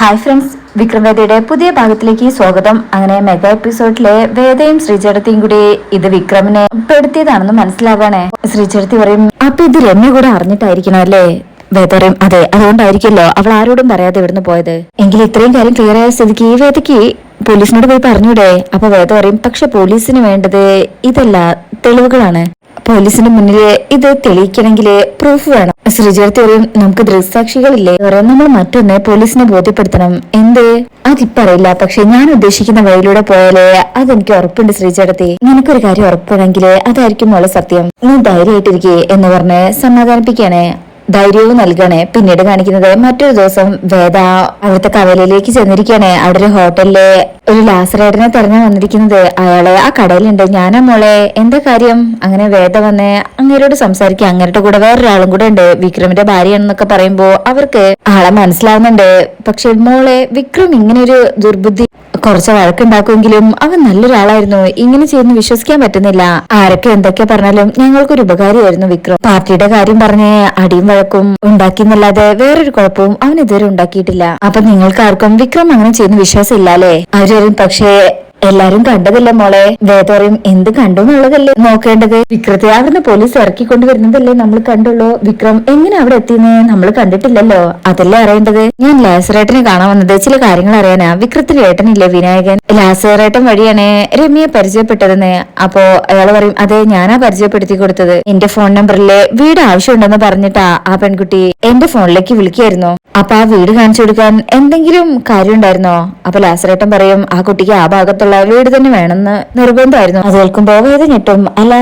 Hi friends Vikram വേദയുടെ പുതിയ ഭാഗത്തിലേക്ക് സ്വാഗതം. അങ്ങനെ മെഗാ എപ്പിസോഡിലെ വേദയും ശ്രീചരത്തിയും കൂടി ഇത് വിക്രമിനെ പെടുത്തിയതാണെന്ന് മനസ്സിലാകാണേ. ശ്രീചരത്തി പറയും അപ്പൊ ഇത് രമ്യ കൂടെ അറിഞ്ഞിട്ടായിരിക്കണം അല്ലേ? വേദ പറയും അതെ അതുകൊണ്ടായിരിക്കുമല്ലോ. അവൾ ആരോടും പറയാതെ ഇവിടുന്ന് പോയത്? എങ്കിൽ ഇത്രയും കാര്യം ക്ലിയർ ആയ സ്ഥിതിക്ക് ഈ വേദയ്ക്ക് പോലീസിനോട് പോയി പറഞ്ഞൂടെ. അപ്പൊ വേദ പറയും പക്ഷെ പോലീസിന് വേണ്ടത് ഇതല്ല തെളിവുകളാണ്. പോലീസിന് മുന്നിൽ ഇത് തെളിയിക്കണമെങ്കിൽ പ്രൂഫ് വേണം. ശ്രീചേർത്തി നമുക്ക് ദൃക്സാക്ഷികളില്ലേ? നമ്മൾ മറ്റൊന്ന് പോലീസിനെ ബോധ്യപ്പെടുത്തണം. എന്ത്? അതിപ്പറയില്ല. പക്ഷെ ഞാൻ ഉദ്ദേശിക്കുന്ന വഴിയിലൂടെ പോയാലേ അതെനിക്ക് ഉറപ്പുണ്ട് ശ്രീചേട്ടത്തി നിനക്കൊരു കാര്യം ഉറപ്പാണെങ്കിൽ അതായിരിക്കും മോളെ സത്യം. നീ ധൈര്യമായിട്ടിരിക്കേ എന്ന് പറഞ്ഞ് സമാധാനിപ്പിക്കാണേ. ധൈര്യവും നൽകണേ. പിന്നീട് കാണിക്കുന്നത് മറ്റൊരു ദിവസം വേദ അവിടുത്തെ കവലയിലേക്ക് ചെന്നിരിക്കുകയാണ് അവിടെ ഒരു ഹോട്ടലിലെ ഒരു ലാസറേട്ടനെ തെരഞ്ഞു വന്നിരിക്കുന്നത്. അയാളെ ആ കടയിലുണ്ട്. ഞാനാ മോളെ. എന്താ കാര്യം? അങ്ങനെ വേദ വന്ന് അങ്ങേരോട് സംസാരിക്കുക. അങ്ങേരുടെ കൂടെ വേറൊരാളും കൂടെ ഉണ്ട്. വിക്രമിന്റെ ഭാര്യയാണെന്നൊക്കെ പറയുമ്പോ അവർക്ക് ആളെ മനസ്സിലാവുന്നുണ്ട്. പക്ഷെ മോളെ വിക്രം ഇങ്ങനെ ഒരു ദുർബുദ്ധി കുറച്ച് വഴക്കുണ്ടാക്കുമെങ്കിലും അവൻ നല്ലൊരാളായിരുന്നു. ഇങ്ങനെ ചെയ്യുന്നു വിശ്വസിക്കാൻ പറ്റുന്നില്ല. ആരൊക്കെ എന്തൊക്കെ പറഞ്ഞാലും ഞങ്ങൾക്കൊരു ഉപകാരമായിരുന്നു വിക്രം. പാർട്ടിയുടെ കാര്യം പറഞ്ഞ് അടിയും വഴക്കും ഉണ്ടാക്കിയെന്നല്ലാതെ വേറൊരു കുഴപ്പവും അവൻ ഇതുവരെ ഉണ്ടാക്കിയിട്ടില്ല. അപ്പൊ നിങ്ങൾക്കാർക്കും വിക്രം അങ്ങനെ ചെയ്യുന്ന വിശ്വാസം ഇല്ലാലേ അവരും പക്ഷേ എല്ലാരും കണ്ടതല്ലേ മോളെ? വേദോറിയും എന്ത് കണ്ടു എന്നുള്ളതല്ലേ നോക്കേണ്ടത്? വിക്രത്തെ അവിടുന്ന് പോലീസ് ഇറക്കി കൊണ്ടുവരുന്നതല്ലേ നമ്മൾ കണ്ടുള്ളൂ. വിക്രം എങ്ങനെ അവിടെ എത്തിയെന്ന് നമ്മൾ കണ്ടിട്ടില്ലല്ലോ. അതല്ലേ അറിയേണ്ടത്? ഞാൻ ലാസറേട്ടനെ കാണാൻ വന്നത് ചില കാര്യങ്ങൾ അറിയാനാ. വിക്രത്തിന്റെ ഏട്ടനില്ലേ വിനായകൻ? ലാസറേട്ടൻ വഴിയാണ് രമ്യയെ പരിചയപ്പെട്ടതെന്ന്. അപ്പോ അയാൾ പറയും അതെ ഞാനാ പരിചയപ്പെടുത്തി കൊടുത്തത്. എന്റെ ഫോൺ നമ്പറിലെ വീട് ആവശ്യമുണ്ടെന്ന് പറഞ്ഞിട്ടാ ആ പെൺകുട്ടി എന്റെ ഫോണിലേക്ക് വിളിക്കായിരുന്നു അപ്പൊ ആ വീട് കാണിച്ചു കൊടുക്കാൻ എന്തെങ്കിലും കാര്യം ഉണ്ടായിരുന്നോ? അപ്പൊ ലാസറേട്ടൻ പറയും ആ കുട്ടിക്ക് ആ ഭാഗത്തുള്ള വീട് തന്നെ വേണമെന്ന് നിർബന്ധമായിരുന്നു. അത് കേൾക്കുമ്പോൾ വേദന ഞെട്ടും അല്ല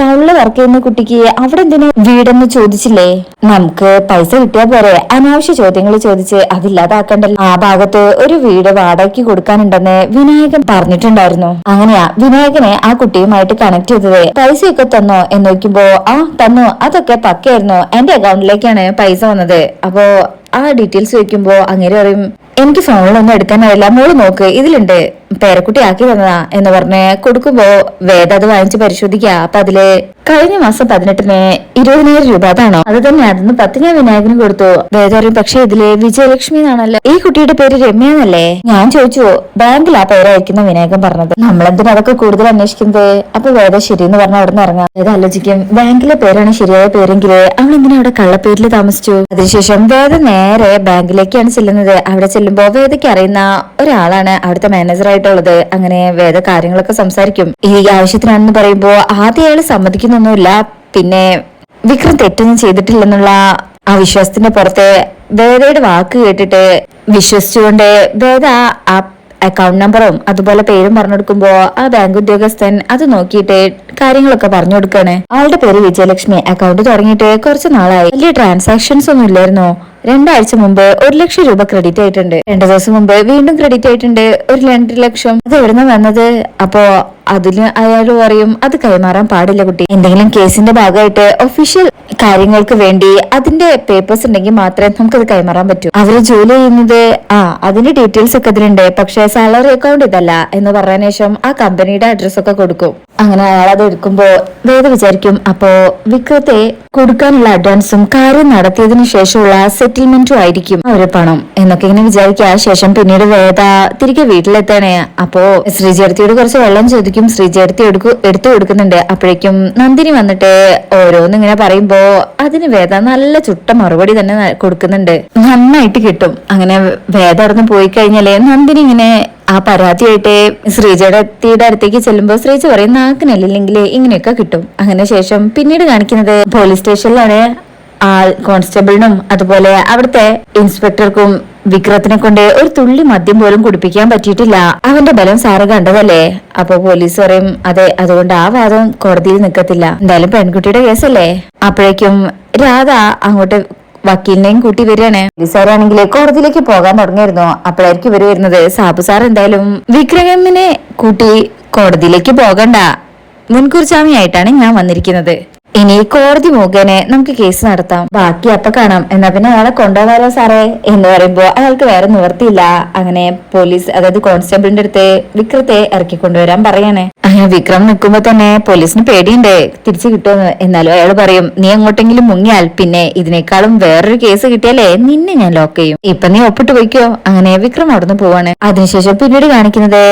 ടൗണിൽ വർക്ക് ചെയ്യുന്ന കുട്ടിക്ക് അവിടെ എന്തിനാ വീടെന്ന് ചോദിച്ചില്ലേ? നമുക്ക് പൈസ കിട്ടിയാൽ പോരെ. അനാവശ്യ ചോദ്യങ്ങൾ ചോദിച്ച് അതില്ലാതാക്കണ്ടല്ലോ. ആ ഭാഗത്ത് ഒരു വീട് വാടകയ്ക്ക് കൊടുക്കാനുണ്ടെന്ന് വിനായകൻ പറഞ്ഞിട്ടുണ്ടായിരുന്നു. അങ്ങനെയാ വിനായകനെ ആ കുട്ടിയുമായിട്ട് കണക്ട് ചെയ്തത്. പൈസയൊക്കെ തന്നോ എന്ന് നോക്കുമ്പോ ആ തന്നു. അതൊക്കെ പക്കയായിരുന്നു. എന്റെ അക്കൗണ്ടിലേക്കാണ് പൈസ വന്നത്. അപ്പോ ആ ഡീറ്റെയിൽസ് വെക്കുമ്പോ അങ്ങനെ പറയും എനിക്ക് ഫോണിലൊന്നും എടുക്കാനറിയില്ല മോൾ നോക്ക് ഇതിലുണ്ട്. പേരക്കുട്ടി ആക്കി തന്നതാ എന്ന് പറഞ്ഞ് കൊടുക്കുമ്പോ വേദ അത് വാങ്ങിച്ച് പരിശോധിക്കുക അപ്പൊ അതിൽ കഴിഞ്ഞ മാസം പതിനെട്ടിന് ഇരുപതിനായിരം രൂപ അതാണോ അത് തന്നെ അതൊന്ന് പത്ത് ഞാൻ വിനായകന് കൊടുത്തു. വേദ പറയും പക്ഷെ ഇതിൽ വിജയലക്ഷ്മി എന്നാണല്ലോ. ഈ കുട്ടിയുടെ പേര് രമ്യ എന്നല്ലേ ഞാൻ ചോദിച്ചു ബാങ്കിൽ ആ പേരായിരിക്കുന്ന വിനായകൻ പറഞ്ഞത്? നമ്മളെന്തിനാ അതൊക്കെ കൂടുതൽ അന്വേഷിക്കുന്നത്? അപ്പൊ വേദ ശരി എന്ന് പറഞ്ഞ അവിടെ നിന്ന് ഇറങ്ങാം. വേദ ആലോചിക്കും ബാങ്കിലെ പേരാണ് ശരിയായ പേരെങ്കിൽ അവൾ എന്തിനാ അവിടെ കള്ളപ്പേരിൽ താമസിച്ചു? അതിനുശേഷം വേദ നേരെ ബാങ്കിലേക്കാണ് ചെല്ലുന്നത്. അവിടെ ചെല്ലുമ്പോ വേദയ്ക്ക് അറിയുന്ന ഒരാളാണ് അവിടുത്തെ മാനേജർ ആയിട്ടുള്ളത്. അങ്ങനെ വേദ കാര്യങ്ങളൊക്കെ സംസാരിക്കും. ഈ ആവശ്യത്തിനാണെന്ന് പറയുമ്പോ ആദ്യം അയാൾ സമ്മതിക്കുന്നൊന്നുമില്ല. പിന്നെ വിക്രം തെറ്റൊന്നും ചെയ്തിട്ടില്ലെന്നുള്ള ആ വിശ്വാസത്തിന്റെ പുറത്തെ വേദയുടെ വാക്ക് കേട്ടിട്ട് വിശ്വസിച്ചുകൊണ്ട് വേദ ആ അക്കൗണ്ട് നമ്പറും അതുപോലെ പേരും പറഞ്ഞു കൊടുക്കുമ്പോ ആ ബാങ്ക് ഉദ്യോഗസ്ഥൻ അത് നോക്കിയിട്ട് കാര്യങ്ങളൊക്കെ പറഞ്ഞു കൊടുക്കാണ് ആളുടെ പേര് വിജയലക്ഷ്മി അക്കൗണ്ട് തുടങ്ങിയിട്ട് കുറച്ച് നാളായി. വലിയ ട്രാൻസാക്ഷൻസ് ഒന്നും ഇല്ലായിരുന്നോ. രണ്ടാഴ്ച മുമ്പ് ഒരു ലക്ഷം രൂപ ക്രെഡിറ്റ് ആയിട്ടുണ്ട്. രണ്ടു ദിവസം മുമ്പ് വീണ്ടും ക്രെഡിറ്റ് ആയിട്ടുണ്ട്. ഒരു രണ്ട് ലക്ഷം. അത് എവിടുന്ന വന്നത്? അപ്പോ അതിന് അയാൾ പറയും അത് കൈമാറാൻ പാടില്ല കുട്ടി. എന്തെങ്കിലും കേസിന്റെ ഭാഗമായിട്ട് ഒഫീഷ്യൽ കാര്യങ്ങൾക്ക് വേണ്ടി അതിന്റെ പേപ്പേഴ്സ് ഉണ്ടെങ്കിൽ മാത്രമേ നമുക്കത് കൈമാറാൻ പറ്റൂ. അവർ ജോലി ചെയ്യുന്നത് ആ അതിന്റെ ഡീറ്റെയിൽസ് ഒക്കെ ഇതിലുണ്ട്. പക്ഷെ സാലറി അക്കൗണ്ട് ഇതല്ല എന്ന് പറഞ്ഞ ശേഷം ആ കമ്പനിയുടെ അഡ്രസ് ഒക്കെ കൊടുക്കും. അങ്ങനെ അയാൾ അത് എടുക്കുമ്പോ വേദ വിചാരിക്കും അപ്പോ വിക്രത്തെ കൊടുക്കാനുള്ള അഡ്വാൻസും കാര്യം നടത്തിയതിനു ശേഷമുള്ള സെറ്റിൽമെന്റും ആയിരിക്കും അവരെ പണം എന്നൊക്കെ ഇങ്ങനെ വിചാരിക്കുക. ശേഷം പിന്നീട് വേദ തിരികെ വീട്ടിലെത്താണേ. അപ്പോ ശ്രീചേർത്തിയോട് കുറച്ച് വെള്ളം ചോദിക്കും. ശ്രീചേർത്തി എടുക്കു എടുത്തു കൊടുക്കുന്നുണ്ട്. അപ്പോഴേക്കും നന്ദിനി വന്നിട്ട് ഓരോന്ന് ഇങ്ങനെ പറയുമ്പോ അതിന് വേദ നല്ല ചുട്ട മറുപടി തന്നെ കൊടുക്കുന്നുണ്ട്. നന്നായിട്ട് കിട്ടും. അങ്ങനെ വേദ ഇറന്ന് പോയി കഴിഞ്ഞാലേ നന്ദിനി ഇങ്ങനെ ആ പരാതിയായിട്ട് ശ്രീജയുടെ അടുത്തേക്ക് ചെല്ലുമ്പോൾ ശ്രീജ പറയും നാക്കിനല്ലെങ്കിൽ ഇങ്ങനെയൊക്കെ കിട്ടും. അങ്ങനെ ശേഷം പിന്നീട് കാണിക്കുന്നത് പോലീസ് സ്റ്റേഷനിലാണ്. ആ കോൺസ്റ്റബിളിനും അതുപോലെ അവിടുത്തെ ഇൻസ്പെക്ടർക്കും വിക്രത്തിനെ കൊണ്ട് ഒരു തുള്ളി മദ്യം പോലും കുടിപ്പിക്കാൻ പറ്റിയിട്ടില്ല. അവന്റെ ബലം സാറ് കണ്ടതല്ലേ? അപ്പൊ പോലീസ് പറയും അതെ അതുകൊണ്ട് ആ വാദം കോടതിയിൽ നിൽക്കത്തില്ല. എന്തായാലും പെൺകുട്ടിയുടെ കേസല്ലേ? അപ്പോഴേക്കും രാധ അങ്ങോട്ട് വക്കീലിനെയും കൂട്ടി വരികയാണ്. പോലീസുകാരാണെങ്കിൽ കോടതിയിലേക്ക് പോകാൻ തുടങ്ങിയിരുന്നു അപ്പോഴായിരിക്കും ഇവർ വരുന്നത്. സാബു സാർ എന്തായാലും വിക്രമിനെ കൂട്ടി കോടതിയിലേക്ക് പോകണ്ട. മുൻകൂർ ജാമ്യമായിട്ടാണ് ഞാൻ വന്നിരിക്കുന്നത്. ഇനി കോടതി മുഖേന നമുക്ക് കേസ് നടത്താം. ബാക്കി അപ്പൊ കാണാം. എന്നാ പിന്നെ അയാളെ കൊണ്ടുപോകാലോ സാറേ? എന്ന് പറയുമ്പോ അയാൾക്ക് വേറെ നിവർത്തിയില്ല അങ്ങനെ പോലീസ് അതായത് കോൺസ്റ്റബിളിന്റെ അടുത്ത് വിക്രത്തെ ഇറക്കി കൊണ്ടുവരാൻ പറയാണ്. അങ്ങനെ വിക്രം നിൽക്കുമ്പോ തന്നെ പോലീസിന് പേടിയുണ്ടേ. തിരിച്ചു കിട്ടുമെന്ന്. എന്നാലും അയാൾ പറയും നീ അങ്ങോട്ടെങ്കിലും മുങ്ങിയാൽ പിന്നെ ഇതിനേക്കാളും വേറൊരു കേസ് കിട്ടിയാലേ നിന്നെ ഞാൻ ലോക്ക് ചെയ്യും. ഇപ്പൊ നീ ഒപ്പിട്ട് പോയിക്കോ. അങ്ങനെ വിക്രം അവിടുന്ന് പോവാണ്. അതിനുശേഷം പിന്നീട് കാണിക്കുന്നത്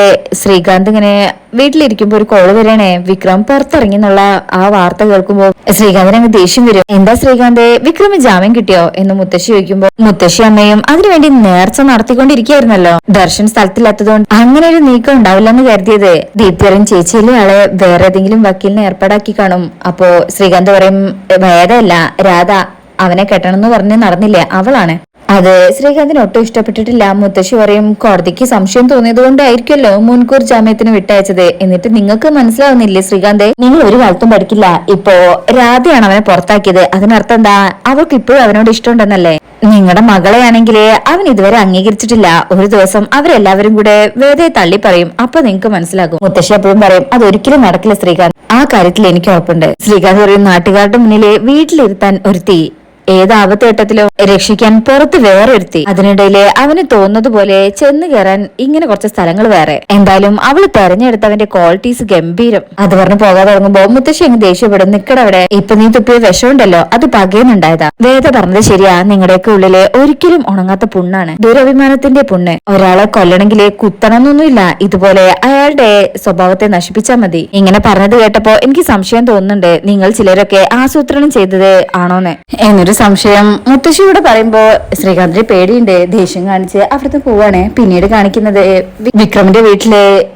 ശ്രീകാന്ത് ഇങ്ങനെ വീട്ടിലിരിക്കുമ്പോ ഒരു കോൾ വരണേ വിക്രം പുറത്തിറങ്ങി എന്നുള്ള ആ വാർത്ത കേൾക്കുമ്പോ ശ്രീകാന്തിന് അങ്ങ് ദേഷ്യം വരും. എന്താ ശ്രീകാന്ത്? വിക്രമ് ജാമ്യം കിട്ടിയോ? എന്ന് മുത്തശ്ശി ചോദിക്കുമ്പോ മുത്തശ്ശി അമ്മയും അതിനുവേണ്ടി നേർച്ച നടത്തിക്കൊണ്ടിരിക്കുകയായിരുന്നല്ലോ. ദർശൻ സ്ഥലത്തില്ലാത്തതുകൊണ്ട് അങ്ങനെ ഒരു നീക്കം ഉണ്ടാവില്ലെന്ന് കരുതിയത്. ദീപ്തിയറിൻ ചേച്ചിയിലെ ആളെ വേറെ ഏതെങ്കിലും വക്കീലിനെ ഏർപ്പാടാക്കി കാണും. അപ്പോ ശ്രീകാന്ത് പറയും വേദമല്ല രാധ അവനെ കെട്ടണമെന്ന് പറഞ്ഞ് നടന്നില്ലേ? അവളാണ്. അത് ശ്രീകാന്തിന് ഒട്ടും ഇഷ്ടപ്പെട്ടിട്ടില്ല. മുത്തശ്ശി പറയും കോടതിക്ക് സംശയം തോന്നിയത് കൊണ്ടായിരിക്കുമല്ലോ മുൻകൂർ ജാമ്യത്തിന് വിട്ടയച്ചത്. എന്നിട്ട് നിങ്ങൾക്ക് മനസ്സിലാവുന്നില്ലേ ശ്രീകാന്ത്? നിങ്ങൾ ഒരു കാലത്തും പഠിക്കില്ല. ഇപ്പോ രാധയാണ് അവനെ പുറത്താക്കിയത്. അതിനർത്ഥം എന്താ? അവൾക്ക് ഇപ്പോഴും അവനോട് ഇഷ്ടമുണ്ടെന്നല്ലേ? നിങ്ങളുടെ മകളെയാണെങ്കിൽ അവൻ ഇതുവരെ അംഗീകരിച്ചിട്ടില്ല. ഒരു ദിവസം അവരെല്ലാവരും കൂടെ വേദയെ തള്ളി പറയും. അപ്പൊ നിങ്ങൾക്ക് മനസ്സിലാകും. മുത്തശ്ശി എപ്പോഴും പറയും അതൊരിക്കലും നടക്കില്ല ശ്രീകാന്ത്. ആ കാര്യത്തിൽ എനിക്ക് ഉറപ്പുണ്ട്. ശ്രീകാന്ത് പറയും നാട്ടുകാരുടെ മുന്നിലെ വീട്ടിലിരുത്താൻ ഒരു ഏത് ആപത്തേട്ടത്തിലോ രക്ഷിക്കാൻ പുറത്ത് വേറൊരുത്തി. അതിനിടയിൽ അവന് തോന്നുന്നത് പോലെ ചെന്ന് കയറാൻ ഇങ്ങനെ കുറച്ച് സ്ഥലങ്ങൾ വേറെ. എന്തായാലും അവൾ തെരഞ്ഞെടുത്തവന്റെ ക്വാളിറ്റീസ് ഗംഭീരം. അത് പറഞ്ഞു പോകാതെ തുടങ്ങുമ്പോ മുത്തശ്ശി അങ്ങ് ദേഷ്യപ്പെടും. നിക്കടവിടെ ഇപ്പൊ നീ തുപ്പിയ വിഷമുണ്ടല്ലോ. അത് പകയുന്നുണ്ടായതാ. വേദ പറഞ്ഞത് ശരിയാ. നിങ്ങളുടെയൊക്കെ ഉള്ളിൽ ഒരിക്കലും ഉണങ്ങാത്ത പുണ്ണാണ്. ദുരഭിമാനത്തിന്റെ പുണ്ണ്. ഒരാളെ കൊല്ലണമെങ്കിൽ കുത്തണമെന്നൊന്നുമില്ല. ഇതുപോലെ അയാളുടെ സ്വഭാവത്തെ നശിപ്പിച്ചാൽ മതി. ഇങ്ങനെ പറഞ്ഞത് കേട്ടപ്പോ എനിക്ക് സംശയം തോന്നുന്നുണ്ട്. നിങ്ങൾ ചിലരൊക്കെ ആസൂത്രണം ചെയ്തത് ആണോന്ന്. എന്നൊരു സംശയം. മുത്തശ്ശിയോട് പറയുമ്പോ ശ്രീകാന്തിന് പേടിയുണ്ട്. ദേഷ്യം കാണിച്ച് അവിടുത്തെ പോവാണ്. പിന്നീട് കാണിക്കുന്നത് വിക്രമിന്റെ വീട്ടിൽ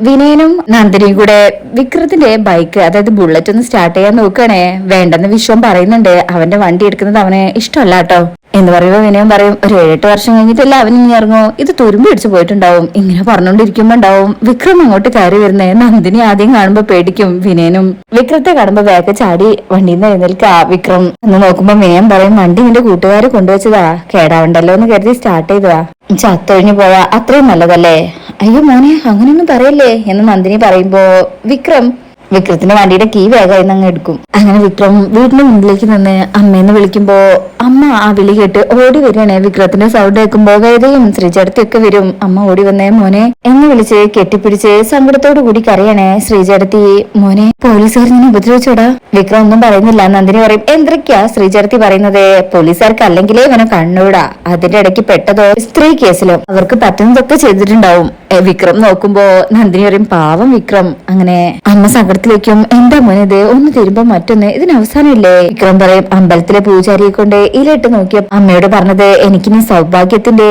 വിനയനും നന്ദിനിയും കൂടെ വിക്രത്തിന്റെ ബൈക്ക് അതായത് ബുള്ളറ്റ് ഒന്ന് സ്റ്റാർട്ട് ചെയ്യാൻ നോക്കുകയാണേ വേണ്ടെന്ന് വിശ്വം പറയുന്നുണ്ട്. അവന്റെ വണ്ടി എടുക്കുന്നത് അവന് ഇഷ്ടമല്ല കേട്ടോ. എന്ന് പറയുമ്പോ വിനയം പറയും ഒരു ഏഴെട്ട് വർഷം കഴിഞ്ഞിട്ടല്ല അവൻ ഇനി ഇറങ്ങും? ഇത് തുരുമ്പ് പിടിച്ചു പോയിട്ടുണ്ടാവും. ഇങ്ങനെ പറഞ്ഞോണ്ടിരിക്കുമ്പോ ഉണ്ടാവും. വിക്രം അങ്ങോട്ട് കയറി വരുന്നേ. നന്ദിനി ആദ്യം കാണുമ്പോ പേടിക്കും വിനയനും. വിക്രത്തെ കാണുമ്പോ വേഗ ചാടി വണ്ടിയിൽ നിന്ന് എഴുന്നേൽക്കാ വിക്രം. എന്ന് നോക്കുമ്പോ വിനയം പറയും വണ്ടി നിന്റെ കൂട്ടുകാര് കൊണ്ടുവച്ചതാ. കേടാവണ്ടല്ലോ എന്ന് കരുതി സ്റ്റാർട്ട് ചെയ്തതാ. ചത്തൊഴിഞ്ഞു പോവാ. അത്രയും നല്ലതല്ലേ? അയ്യോ മോനെ അങ്ങനെയൊന്നും പറയല്ലേ? എന്ന് നന്ദിനി പറയുമ്പോ വിക്രം വിക്രത്തിന്റെ വണ്ടിയുടെ കീ വേഗമായി അങ്ങ് എടുക്കും. അങ്ങനെ വിക്രം വീടിന്റെ മുന്നിലേക്ക് നിന്ന് അമ്മയെന്ന് വിളിക്കുമ്പോ അമ്മ ആ വിളി കേട്ട് ഓടി വരികയാണ്. വിക്രത്തിന്റെ സൗണ്ട് കേൾക്കുമ്പോ വേദയും ശ്രീചേടത്തിയൊക്കെ വരും. അമ്മ ഓടി വന്നേ മോനെ എന്ന് വിളിച്ച് കെട്ടിപ്പിടിച്ച് സങ്കടത്തോടു കൂടി കരയണേ ശ്രീചേടത്തി മോനെ പോലീസുകാർ ഞാൻ ഉപദ്രവിച്ചോടാ? വിക്രം ഒന്നും പറയുന്നില്ല. നന്ദിനി പറയും എന്തൊക്കെയാ ശ്രീചേടത്തി പറയുന്നത്? പോലീസുകാർക്ക് അല്ലെങ്കിലേ ഇവനെ കണ്ണൂടാ. അതിന്റെ ഇടയ്ക്ക് പെട്ടതോ സ്ത്രീ കേസിലോ? അവർക്ക് പറ്റുന്നതൊക്കെ ചെയ്തിട്ടുണ്ടാവും. വിക്രം നോക്കുമ്പോ നന്ദിനി പറയും പാവം വിക്രം. അങ്ങനെ അമ്മ സങ്കടത്തിലേക്കും എന്താ മോനെ ഒന്ന് തരുമ്പോ മറ്റൊന്ന്? ഇതിന് അവസാനമില്ലേ വിക്രം പറയും അമ്പലത്തിലെ പൂജാരിയെ കൊണ്ട് ഇലയിട്ട് നോക്കിയ അമ്മയോട് പറഞ്ഞത് എനിക്കിനി സൗഭാഗ്യത്തിന്റെ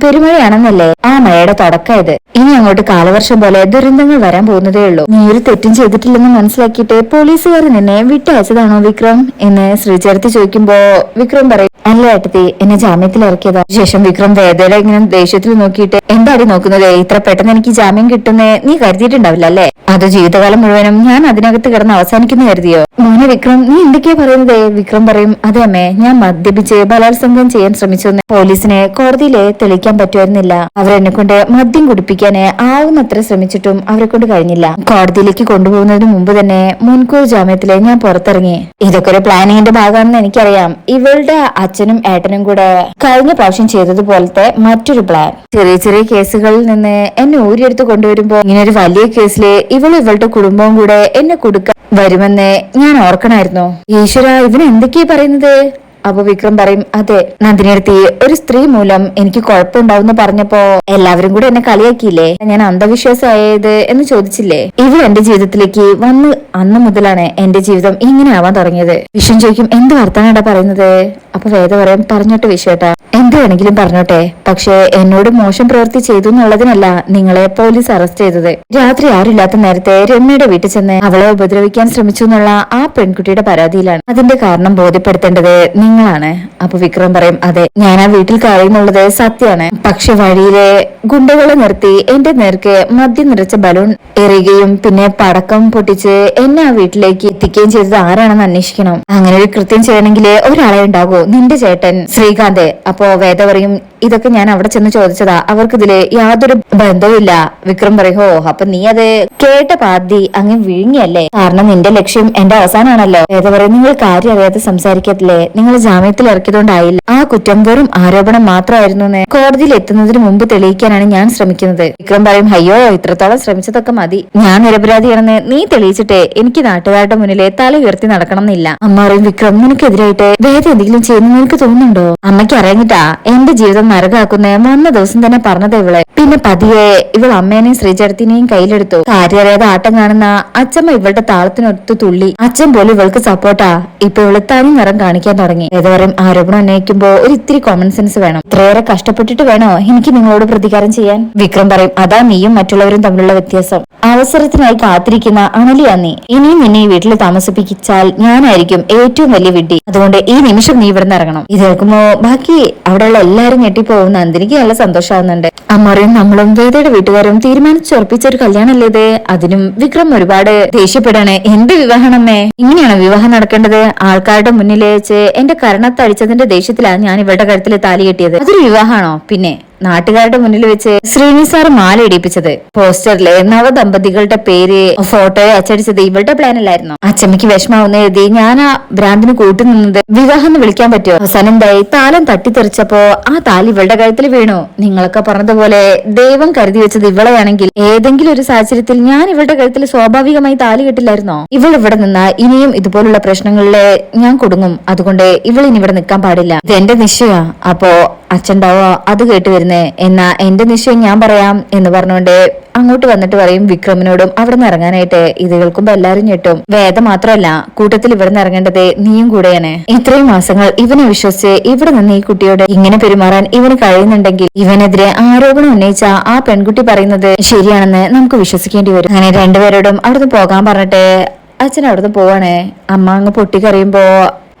പെരുമഴയാണെന്നല്ലേ? ആ മഴയുടെ തുടക്കായത് ഇനി അങ്ങോട്ട് കാലവർഷം പോലെ ദുരന്തങ്ങൾ വരാൻ പോകുന്നതേ ഉള്ളൂ. നീ ഒരു തെറ്റും ചെയ്തിട്ടില്ലെന്ന് മനസ്സിലാക്കിയിട്ട് പോലീസുകാർ നിന്നെ വിട്ടയച്ചതാണോ വിക്രം? എന്ന് ശ്രീചേർത്തി ചോദിക്കുമ്പോ വിക്രം പറയും അല്ല ഏട്ടത്തി എന്നെ ജാമ്യത്തിൽ ഇറക്കിയതാ. ശേഷം വിക്രം വേദയുടെ ഇങ്ങനെ ദേഷ്യത്തിൽ നോക്കിയിട്ട് എന്താടി നോക്കുന്നത്? ഇത്ര പെട്ടെന്ന് എനിക്ക് ജാമ്യം കിട്ടുന്നേ നീ കരുതിയിട്ടുണ്ടാവില്ല അല്ലേ? അത് ജീവിതകാലം മുഴുവനും ഞാൻ അതിനകത്ത് കിടന്ന് അവസാനിക്കുന്നു കരുതിയോ? മോനെ വിക്രം നീ എന്തൊക്കെയാ പറയുന്നത്? വിക്രം പറയും അതെ അമ്മേ ഞാൻ മദ്യപിച്ച് ബലാത്സംഗം ചെയ്യാൻ ശ്രമിച്ചു പോലീസിനെ കോടതിയിലെ തെളിയിക്കാൻ പറ്റുമായിരുന്നില്ല. അവരെന്നെ കൊണ്ട് മദ്യം കുടിപ്പിക്കാൻ ആവുന്നത്ര ശ്രമിച്ചിട്ടും അവരെ കൊണ്ട് കഴിഞ്ഞില്ല. കോടതിയിലേക്ക് കൊണ്ടുപോകുന്നതിന് മുമ്പ് തന്നെ മുൻകൂർ ജാമ്യത്തിലെ ഞാൻ പുറത്തിറങ്ങി. ഇതൊക്കെ ഒരു പ്ലാനിങ്ങിന്റെ ഭാഗമാണെന്ന് എനിക്കറിയാം. ഇവളുടെ അച്ഛനും ഏട്ടനും കൂടെ കഴിഞ്ഞ പ്രാവശ്യം ചെയ്തതുപോലത്തെ മറ്റൊരു പ്ലാൻ ചെറിയ ചെറിയ കേസുകളിൽ നിന്ന് എന്നെ ഊരിയെടുത്ത് കൊണ്ടുവരുമ്പോ ഇങ്ങനെ ഒരു വലിയ കേസിൽ ഇവളും ഇവളുടെ കുടുംബവും കൂടെ എന്നെ കൊടുക്കാൻ വരുമെന്ന് ഞാൻ ഓർക്കണായിരുന്നു ഈശ്വര ഇവന് എന്തൊക്കെയാ പറയുന്നത്? അപ്പൊ വിക്രം പറയും അതെ നന്ദിനിയെടുത്തി ഒരു സ്ത്രീ മൂലം എനിക്ക് കുഴപ്പമുണ്ടാവുന്ന പറഞ്ഞപ്പോ എല്ലാവരും കൂടെ എന്നെ കളിയാക്കിയില്ലേ? ഞാൻ അന്ധവിശ്വാസമായത് എന്ന് ചോദിച്ചില്ലേ? ഇവ എന്റെ ജീവിതത്തിലേക്ക് വന്ന് അന്ന് മുതലാണ് എന്റെ ജീവിതം ഇങ്ങനെ ആവാൻ തുടങ്ങിയത്. വിഷം ചോദിക്കും എന്ത് വർത്താനാടാ പറയുന്നത്? അപ്പൊ വേദ പറയും പറഞ്ഞോട്ടെ വിഷയട്ടാ എന്ത് വേണമെങ്കിലും പറഞ്ഞോട്ടെ. പക്ഷേ എന്നോട് മോശം പ്രവൃത്തി ചെയ്തു എന്നുള്ളതിനല്ല നിങ്ങളെ പോലീസ് അറസ്റ്റ് ചെയ്തത്. രാത്രി ആരില്ലാത്ത നേരത്തെ രമ്യയുടെ വീട്ടിൽ ചെന്ന് അവളെ ഉപദ്രവിക്കാൻ ശ്രമിച്ചു എന്നുള്ള ആ പെൺകുട്ടിയുടെ പരാതിയിലാണ്. അതിന്റെ കാരണം ബോധ്യപ്പെടുത്തേണ്ടത് നിങ്ങൾ നിങ്ങളാണ് അപ്പൊ വിക്രം പറയും അതെ ഞാൻ ആ വീട്ടിൽ കറിയുന്നുള്ളത് സത്യാണ് പക്ഷെ വഴിയിലെ ഗുണ്ടകളെ നിർത്തി എന്റെ നേർക്ക് മദ്യം നിറച്ച ബലൂൺ എറിയുകയും പിന്നെ പടക്കം പൊട്ടിച്ച് എന്നെ ആ വീട്ടിലേക്ക് എത്തിക്കുകയും ചെയ്തത് ആരാണെന്ന് അന്വേഷിക്കണം. അങ്ങനെ ഒരു കൃത്യം ചെയ്യണമെങ്കിൽ ഒരാളെ ഉണ്ടാകൂ നിന്റെ ചേട്ടൻ ശ്രീകാന്ത്. അപ്പോ വേദ പറയും ഇതൊക്കെ ഞാൻ അവിടെ ചെന്ന് ചോദിച്ചതാ. അവർക്കിതിൽ യാതൊരു ബന്ധവുമില്ല. വിക്രം പറയോ അപ്പൊ നീ അത് കേട്ട പാതി അങ്ങ് വിഴുങ്ങിയല്ലേ? കാരണം നിന്റെ ലക്ഷ്യം എന്റെ അവസാനാണല്ലോ വേദ പറയും നിങ്ങൾ കാര്യം അറിയാതെ സംസാരിക്കത്തില്ലേ നിങ്ങൾ ജാമ്യത്തിൽ ഇറക്കിയതുകൊണ്ടായില്ല. ആ കുറ്റം വെറും ആരോപണം മാത്രമായിരുന്നു എന്ന് കോടതിയിൽ എത്തുന്നതിന് മുമ്പ് തെളിയിക്കാനാണ് ഞാൻ ശ്രമിക്കുന്നത്. വിക്രം പറയും അയ്യോ ഇത്രത്തോളം ശ്രമിച്ചതൊക്കെ മതി. ഞാൻ നിരപരാധിയാണെന്ന് നീ തെളിയിച്ചിട്ടേ എനിക്ക് നാട്ടുകാരുടെ മുന്നിലെ തല ഉയർത്തി നടക്കണം എന്നില്ല അമ്മ പറയും വിക്രം നിനക്കെതിരായിട്ട് വേറെ എന്തെങ്കിലും ചെയ്യുന്നു നിനക്ക് തോന്നുന്നുണ്ടോ? അമ്മയ്ക്ക് അറിയാഞ്ഞിട്ടാ എന്റെ ജീവിതം നരകാക്കുന്ന വന്ന ദിവസം തന്നെ പറഞ്ഞത് ഇവളെ. പിന്നെ പതിയെ ഇവൾ അമ്മേനെയും ശ്രീചരത്തിനെയും കയ്യിലെടുത്തു. കാര്യറിയാതെ ആട്ടം കാണുന്ന അച്ഛമ്മ ഇവളുടെ താളത്തിനൊത്ത് തുള്ളി. അച്ഛൻ പോലും ഇവൾക്ക് സപ്പോർട്ടാ. ഇപ്പൊ ഇവൾ തനി നിറം കാണിക്കാൻ തുടങ്ങി. ഏതോരം ആരോപണം ഉന്നയിക്കുമ്പോ ഒരു ഇത്തിരി കോമൺ സെൻസ് വേണം. ഇത്രയേറെ കഷ്ടപ്പെട്ടിട്ട് വേണോ എനിക്ക് നിങ്ങളോട് പ്രതികാരം ചെയ്യാൻ? വിക്രം പറയും അതാ നീയും മറ്റുള്ളവരും തമ്മിലുള്ള വ്യത്യാസം. അവസരത്തിനായി കാത്തിരിക്കുന്ന അണലിയാ നീ. ഇനിയും നിന്നെ ഈ വീട്ടിൽ താമസിപ്പിച്ചാൽ ഞാനായിരിക്കും ഏറ്റവും വലിയ വിഡ്ഢി. അതുകൊണ്ട് ഈ നിമിഷം നീ ഇവിടെ ഇറങ്ങണം. ഇത് കേൾക്കുമ്പോ ബാക്കി അവിടെയുള്ള എല്ലാരും ഞെട്ടിപ്പോകുന്ന. നന്ദിനിക്ക് നല്ല സന്തോഷമാവുന്നുണ്ട്. അമ്മറിയും നമ്മളും വേദയുടെ വീട്ടുകാരും തീരുമാനിച്ചുറപ്പിച്ച ഒരു കല്യാണല്ലേ ഇത്? അതിനും വിക്രം ഒരുപാട് ദേഷ്യപ്പെടാണ്. എന്റെ വിവാഹണമേ ഇങ്ങനെയാണ് വിവാഹം നടക്കേണ്ടത്? ആൾക്കാരുടെ മുന്നിൽ വെച്ച് എന്റെ കരണത്തടിച്ചതിന്റെ ദേഷ്യത്തിലാണ് ഞാൻ ഇവരുടെ കഴുത്തിൽ താലി കെട്ടിയത്. അതൊരു വിവാഹമാണോ? പിന്നെ നാട്ടുകാരുടെ മുന്നിൽ വെച്ച് ശ്രീനി സാർ മാല ഇടിപ്പിച്ചത് നവ ദമ്പതികളുടെ പേര് ഫോട്ടോയെ അച്ചടിച്ചത് ഇവളുടെ പ്ലാൻ അല്ലായിരുന്നു? അച്ചമ്മയ്ക്ക് വിഷമാവുന്ന എഴുതി ഞാൻ ആ ഭ്രാന്തിന് കൂട്ടുനിന്നത് വിവാഹം എന്ന് വിളിക്കാൻ പറ്റുമോ? അവസാനം എന്തായി താലം തട്ടിത്തെറിച്ചപ്പോ ആ താലി ഇവളുടെ കഴുത്തിൽ വീണു. നിങ്ങളൊക്കെ പറഞ്ഞതുപോലെ ദൈവം കരുതി വെച്ചത് ഇവളെയാണെങ്കിൽ ഏതെങ്കിലും ഒരു സാഹചര്യത്തിൽ ഞാൻ ഇവളുടെ കഴുത്തിൽ സ്വാഭാവികമായി താലി കിട്ടില്ലായിരുന്നോ? ഇവൾ ഇവിടെ നിന്ന് ഇനിയും ഇതുപോലുള്ള പ്രശ്നങ്ങളിലെ ഞാൻ കൊടുങ്ങും. അതുകൊണ്ട് ഇവൾ ഇനി ഇവിടെ നിൽക്കാൻ പാടില്ല. ഇത് എന്റെ നിശ്ചയ അപ്പോ അച്ഛണ്ടാവോ അത് കേട്ട് വരുന്നേ എന്നാ എന്റെ നിശ്ചയം ഞാൻ പറയാം എന്ന് പറഞ്ഞുകൊണ്ട് അങ്ങോട്ട് വന്നിട്ട് പറയും വിക്രമിനോടും അവിടെ നിന്ന് ഇറങ്ങാനായിട്ട് ഇത് കേൾക്കുമ്പോ എല്ലാരും ഞെട്ടും. വേദ മാത്രമല്ല കൂട്ടത്തിൽ ഇവിടെ നിന്ന് ഇറങ്ങേണ്ടത് നീയും കൂടെയാണ്. ഇത്രയും മാസങ്ങൾ ഇവനെ വിശ്വസിച്ച് ഇവിടെ നിന്ന് ഈ കുട്ടിയോട് ഇങ്ങനെ പെരുമാറാൻ ഇവന് കഴിയുന്നുണ്ടെങ്കിൽ ഇവനെതിരെ ആരോപണം ഉന്നയിച്ച ആ പെൺകുട്ടി പറയുന്നത് ശരിയാണെന്ന് നമുക്ക് വിശ്വസിക്കേണ്ടി വരും. അങ്ങനെ രണ്ടുപേരോടും അവിടുന്ന് പോകാൻ പറഞ്ഞിട്ട് അച്ഛൻ അവിടുന്ന് പോവാണേ. അമ്മ അങ്ങ് പൊട്ടിക്കറിയുമ്പോ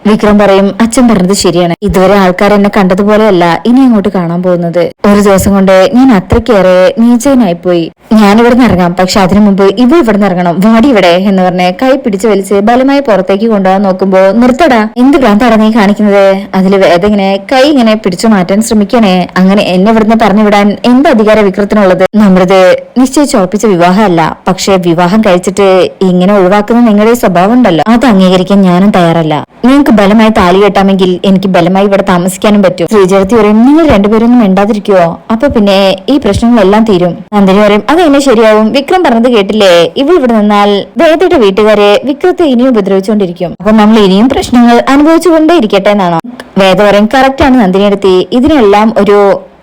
വിക്രം പറയും അച്ഛൻ പറഞ്ഞത് ശരിയാണ്. ഇതുവരെ ആൾക്കാർ എന്നെ കണ്ടതുപോലെയല്ല ഇനി അങ്ങോട്ട് കാണാൻ പോകുന്നത്. ഒരു ദിവസം കൊണ്ട് ഞാൻ അത്രയ്ക്കേറെ നീചനായി പോയി ഞാൻ ഇവിടെ നിന്ന് ഇറങ്ങാം പക്ഷെ അതിനു മുമ്പ് ഇവ ഇവിടെ നിന്ന് ഇറങ്ങണം. വാടി ഇവിടെ എന്ന് പറഞ്ഞ് കൈ പിടിച്ച് വലിച്ച് ബലമായി പുറത്തേക്ക് കൊണ്ടുപോകാൻ നോക്കുമ്പോ നിർത്തടാ എന്ത് ഭ്രാന്താണ് നീ കാണിക്കുന്നത്? അതിൽ വേദ ഇങ്ങനെ കൈ ഇങ്ങനെ പിടിച്ചു മാറ്റാൻ ശ്രമിക്കണേ. അങ്ങനെ എന്നെ ഇവിടുന്ന് പറഞ്ഞു വിടാൻ എന്ത് അധികാര വിക്രത്തിനുള്ളത്? നമ്മളത് നിശ്ചയിച്ച് ഉറപ്പിച്ച വിവാഹമല്ല പക്ഷെ വിവാഹം കഴിച്ചിട്ട് ഇങ്ങനെ ഒഴിവാക്കുന്ന നിങ്ങളുടെ സ്വഭാവം ഉണ്ടല്ലോ. അത് അംഗീകരിക്കാൻ ഞാനും തയ്യാറല്ല. നിങ്ങൾക്ക് ബലമായി താലി കെട്ടാമെങ്കിൽ എനിക്ക് ബലമായി ഇവിടെ താമസിക്കാനും പറ്റും. ശ്രീചരത്തി പറയും നിങ്ങൾ രണ്ടുപേരും ഒന്നും മിണ്ടാതിരിക്കുവോ? അപ്പൊ പിന്നെ ഈ പ്രശ്നങ്ങളെല്ലാം തീരും. നന്ദിനി പറയും അതെങ്ങനെ ശരിയാവും. വിക്രം പറഞ്ഞത് കേട്ടില്ലേ? ഇവ ഇവിടെ നിന്നാൽ വേദയുടെ വീട്ടുകാരെ വിക്രത്തെ ഇനിയും ഉപദ്രവിച്ചുകൊണ്ടിരിക്കും. അപ്പൊ നമ്മൾ ഇനിയും പ്രശ്നങ്ങൾ അനുഭവിച്ചുകൊണ്ടേ ഇരിക്കട്ടെ എന്നാണോ. വേദ പറയും കറക്റ്റ് ആണ് നന്ദിനി എടുത്തി. ഇതിനെല്ലാം ഒരു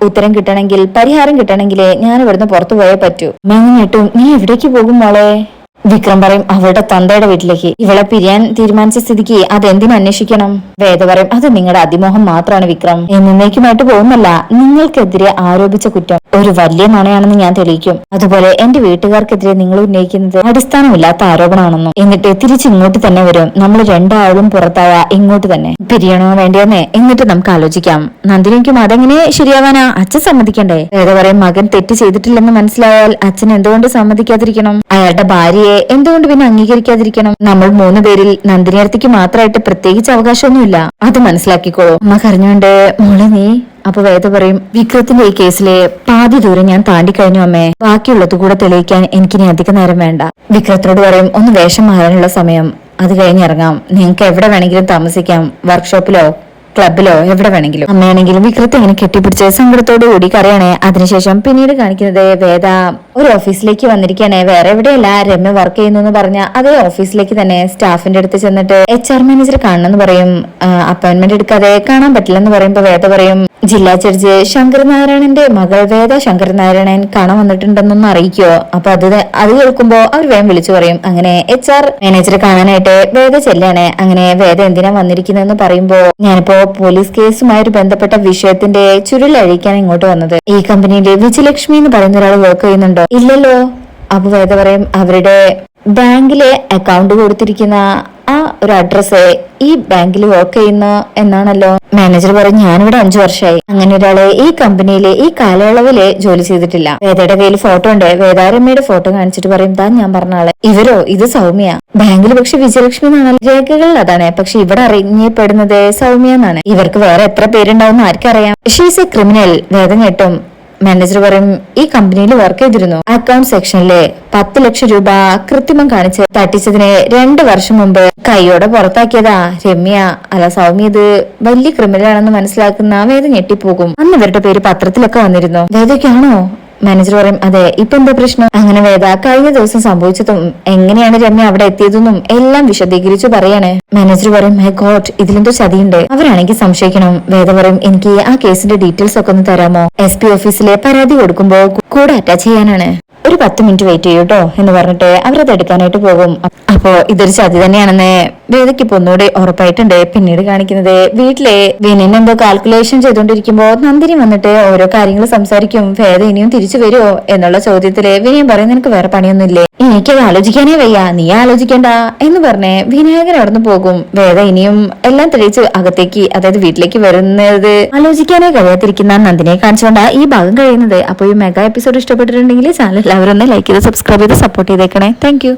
ഉത്തരം കിട്ടണമെങ്കിൽ പരിഹാരം കിട്ടണമെങ്കിലേ ഞാൻ ഇവിടുന്ന് പുറത്തു പോയേ പറ്റൂ മേങ്ങിട്ടും നീ എവിടേക്ക് പോകും മോളെ? വിക്രം പറയും അവളുടെ തന്തയുടെ വീട്ടിലേക്ക്. ഇവളെ പിരിയാൻ തീരുമാനിച്ച സ്ഥിതിക്ക് അതെന്തിനു അന്വേഷിക്കണം? വേദ പറയും അത് നിങ്ങളുടെ അതിമോഹം മാത്രമാണ് വിക്രം. എന്നേക്കുമായിട്ട് പോകുന്നല്ല നിങ്ങൾക്കെതിരെ ആരോപിച്ച കുറ്റം. ഒരു വലിയ നുണയാണെന്ന് ഞാൻ തെളിയിക്കും. അതുപോലെ എന്റെ വീട്ടുകാർക്കെതിരെ നിങ്ങൾ ഉന്നയിക്കുന്നത് അടിസ്ഥാനമില്ലാത്ത ആരോപണമാണെന്നും. എന്നിട്ട് തിരിച്ചു ഇങ്ങോട്ട് തന്നെ വരും. നമ്മൾ രണ്ടാളും പുറത്തായ ഇങ്ങോട്ട് തന്നെ. പിരിയണോ വേണ്ടിയെന്നേ എന്നിട്ട് നമുക്ക് ആലോചിക്കാം. നന്ദിനിക്കും അതെങ്ങനെ ശരിയാവാനാ? അച്ഛൻ സമ്മതിക്കണ്ടേ? വേദ പറയും മകൻ തെറ്റ് ചെയ്തിട്ടില്ലെന്ന് മനസ്സിലായാൽ അച്ഛൻ എന്തുകൊണ്ട് സമ്മതിക്കാതിരിക്കണം? അയാളുടെ ഭാര്യയെ എന്തുകൊണ്ട് പിന്നെ അംഗീകരിക്കാതിരിക്കണം? നമ്മൾ മൂന്ന് പേരിൽ നന്ദിനിയർത്തിക്ക് മാത്രമായിട്ട് പ്രത്യേകിച്ച് അവകാശമൊന്നുമില്ല. അത് മനസ്സിലാക്കിക്കോളൂ. അമ്മ കരഞ്ഞുകൊണ്ട് മോളെ നീ അപ്പൊ വേദ പറയും വിക്രത്തിന്റെ ഈ കേസിലെ പാതി ദൂരം ഞാൻ താണ്ടി കഴിഞ്ഞു അമ്മേ. ബാക്കിയുള്ളത് കൂടെ തെളിയിക്കാൻ എനിക്കിനി അധിക നേരം വേണ്ട. വിക്രത്തിനോട് പറയും ഒന്ന് വേഷം മാറാനുള്ള സമയം. അത് കഴിഞ്ഞിറങ്ങാം നിങ്ങൾക്ക് എവിടെ വേണമെങ്കിലും താമസിക്കാം. വർക്ക്ഷോപ്പിലോ ക്ലബിലോ എവിടെ വേണമെങ്കിലും. അമ്മയാണെങ്കിലും വിക്രത്തെ ഇങ്ങനെ കെട്ടിപ്പിടിച്ച് സങ്കടത്തോടു കൂടി കരയണേ. അതിനുശേഷം പിന്നീട് കാണിക്കുന്നത് വേദ ഒരു ഓഫീസിലേക്ക് വന്നിരിക്കുകയാണെ. വേറെ എവിടെയല്ല രമ്യ വർക്ക് ചെയ്യുന്നു എന്ന് പറഞ്ഞ അതേ ഓഫീസിലേക്ക് തന്നെ സ്റ്റാഫിന്റെ അടുത്ത് ചെന്നിട്ട് എച്ച് ആർ മാനേജർ കാണണമെന്ന് പറയും. അപ്പോയിന്റ്മെന്റ് എടുക്കാതെ കാണാൻ പറ്റില്ലെന്ന് പറയുമ്പോ വേദ പറയും ജില്ലാ ജഡ്ജ് ശങ്കരനാരായണന്റെ മകൾ വേദ ശങ്കരനാരായണൻ കാണാൻ വന്നിട്ടുണ്ടെന്നൊന്ന് അറിയിക്കോ. അപ്പൊ അത് അത് കേൾക്കുമ്പോ അവർ വേഗം വിളിച്ചു പറയും അങ്ങനെ എച്ച് ആർ മാനേജറെ കാണാനായിട്ട് വേദ ചെല്ലാണ്. അങ്ങനെ വേദ എന്തിനാ വന്നിരിക്കുന്നതെന്ന് പറയുമ്പോ ഞാനിപ്പോ പോലീസ് കേസുമായിട്ട് ബന്ധപ്പെട്ട വിഷയത്തിന്റെ ചുരുളഴിക്കാൻ ഇങ്ങോട്ട് വന്നത്. ഈ കമ്പനിയിലെ വിജയലക്ഷ്മി എന്ന് പറയുന്ന ഒരാൾ വർക്ക് ചെയ്യുന്നുണ്ടോ? ഇല്ലല്ലോ. അപ്പൊ വേദ പറയും അവരുടെ ബാങ്കിലെ അക്കൗണ്ട് കൊടുത്തിരിക്കുന്ന ആ ഒരു അഡ്രസ്സ് ഈ ബാങ്കിൽ വർക്ക് ചെയ്യുന്ന എന്നാണല്ലോ. മാനേജർ പറയും ഞാനിവിടെ അഞ്ചു വർഷമായി അങ്ങനെ ഒരാളെ ഈ കമ്പനിയിൽ ഈ കാലയളവിൽ ജോലി ചെയ്തിട്ടില്ല. വേദയുടെ കയ്യിൽ ഫോട്ടോ ഉണ്ട്. വേദാരമ്മയുടെ ഫോട്ടോ കാണിച്ചിട്ട് പറയും താൻ ഞാൻ പറഞ്ഞ ആളെ. ഇവരോ? ഇത് സൗമ്യ. ബാങ്കിൽ പക്ഷെ വിജയലക്ഷ്മി എന്നാണ്. രേഖകളിൽ അതാണ്. പക്ഷെ ഇവിടെ അറിയപ്പെടുന്നത് സൗമ്യ എന്നാണ്. ഇവർക്ക് വേറെ എത്ര പേരുണ്ടാവും ആർക്കറിയാം. ഷീസ് എ ക്രിമിനൽ വേദം ഞെട്ടും. മാനേജർ പറയും ഈ കമ്പനിയിൽ വർക്ക് ചെയ്തിരുന്നു? അക്കൗണ്ട് സെക്ഷനിലെ പത്ത് ലക്ഷം രൂപ കൃത്രിമം കാണിച്ച് തട്ടിച്ചതിന് രണ്ട് വർഷം മുമ്പ് കൈയോടെ പുറത്താക്കിയതാ രമ്യ. അല്ല സൗമ്യ ഇത് വലിയ ക്രിമിനൽ ആണെന്ന് മനസ്സിലാക്കുന്ന വേദ ഞെട്ടിപ്പോകും. അന്ന് ഇവരുടെ പേര് പത്രത്തിലൊക്കെ വന്നിരുന്നു. വേദയ്ക്കാണോ മാനേജർ പറയും അതെ ഇപ്പൊ എന്താ പ്രശ്നം? അങ്ങനെ വേദ കഴിഞ്ഞ ദിവസം സംഭവിച്ചതും എങ്ങനെയാണ് രമ്യ അവിടെ എത്തിയതെന്നും എല്ലാം വിശദീകരിച്ചു പറയാണ്. മാനേജർ പറയും മൈ ഗോഡ് ഇതിലെന്തോ ചതിയുണ്ട്. അവരാണെങ്കിൽ സംശയിക്കണം. വേദ പറയും എനിക്ക് ആ കേസിന്റെ ഡീറ്റെയിൽസ് ഒക്കെ ഒന്ന് തരാമോ? എസ് പി ഓഫീസിലെ പരാതി കൊടുക്കുമ്പോ കൂടെ അറ്റാച്ച് ചെയ്യാനാണ്. ഒരു പത്ത് മിനിറ്റ് വെയിറ്റ് ചെയ്യൂട്ടോ എന്ന് പറഞ്ഞിട്ട് അവരത് എടുക്കാനായിട്ട് പോകും. അപ്പോ ഇതൊരു ചതി തന്നെയാണെന്ന് വേദയ്ക്ക് ഇപ്പൊ ഒന്നുകൂടി ഉറപ്പായിട്ടുണ്ട്. പിന്നീട് കാണിക്കുന്നത് വീട്ടിലെ വിനിന് എന്തോ കാൽക്കുലേഷൻ ചെയ്തുകൊണ്ടിരിക്കുമ്പോ നന്ദിനി വന്നിട്ട് ഓരോ കാര്യങ്ങൾ സംസാരിക്കും. വേദ ഇനിയും തിരിച്ചു വരുമോ എന്നുള്ള ചോദ്യത്തിൽ വിനയം പറയും നിനക്ക് വേറെ പണിയൊന്നുമില്ലേ? എനിക്കത് ആലോചിക്കാനേ വയ്യ. നീ ആലോചിക്കേണ്ട. എന്ന് പറഞ്ഞ് വിനായകൻ അവിടുന്ന് പോകും. വേദ ഇനിയും എല്ലാം തെളിയിച്ച് അകത്തേക്ക് അതായത് വീട്ടിലേക്ക് വരുന്നത് ആലോചിക്കാനേ കഴിയാതിരിക്കുന്ന നന്ദിനെ കാണിച്ചുകൊണ്ടാ ഈ ഭാഗം കഴിയുന്നത്. അപ്പോൾ ഈ മെഗാ എപ്പിസോഡ് ഇഷ്ടപ്പെട്ടിട്ടുണ്ടെങ്കിൽ ചാനൽ എല്ലാവരും ഒന്ന് ലൈക്ക് ചെയ്ത് സബ്സ്ക്രൈബ് ചെയ്ത് സപ്പോർട്ട് ചെയ്തേക്കണേ. താങ്ക്